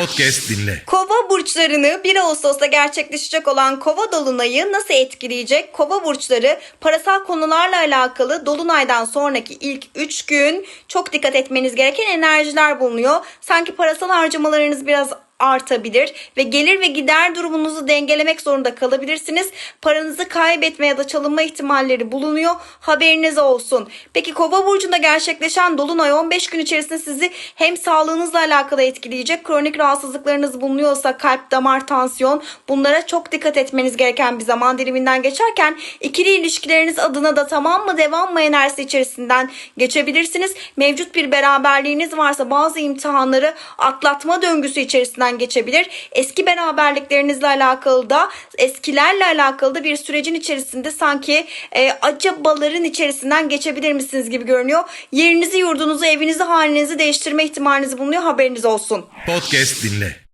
Podcast dinle. Kova burçlarını 1 Ağustos'ta gerçekleşecek olan Kova dolunayı nasıl etkileyecek? Kova burçları parasal konularla alakalı dolunaydan sonraki ilk 3 gün çok dikkat etmeniz gereken enerjiler bulunuyor. Sanki parasal harcamalarınız biraz artabilir ve gelir ve gider durumunuzu dengelemek zorunda kalabilirsiniz. Paranızı kaybetme ya da çalınma ihtimalleri bulunuyor. Haberiniz olsun. Peki Kova burcunda gerçekleşen dolunay 15 gün içerisinde sizi hem sağlığınızla alakalı etkileyecek. Kronik rahatsızlıklarınız bulunuyorsa kalp, damar, tansiyon bunlara çok dikkat etmeniz gereken bir zaman diliminden geçerken ikili ilişkileriniz adına da tamam mı devam mı enerjisi içerisinden geçebilirsiniz. Mevcut bir beraberliğiniz varsa bazı imtihanları atlatma döngüsü içerisinden geçebilir. Eski beraberliklerinizle alakalı da eskilerle alakalı da bir sürecin içerisinde sanki e, acabaların içerisinden geçebilir misiniz gibi görünüyor. Yerinizi, yurdunuzu, evinizi, halinizi değiştirme ihtimaliniz bulunuyor. Haberiniz olsun. Podcast dinle.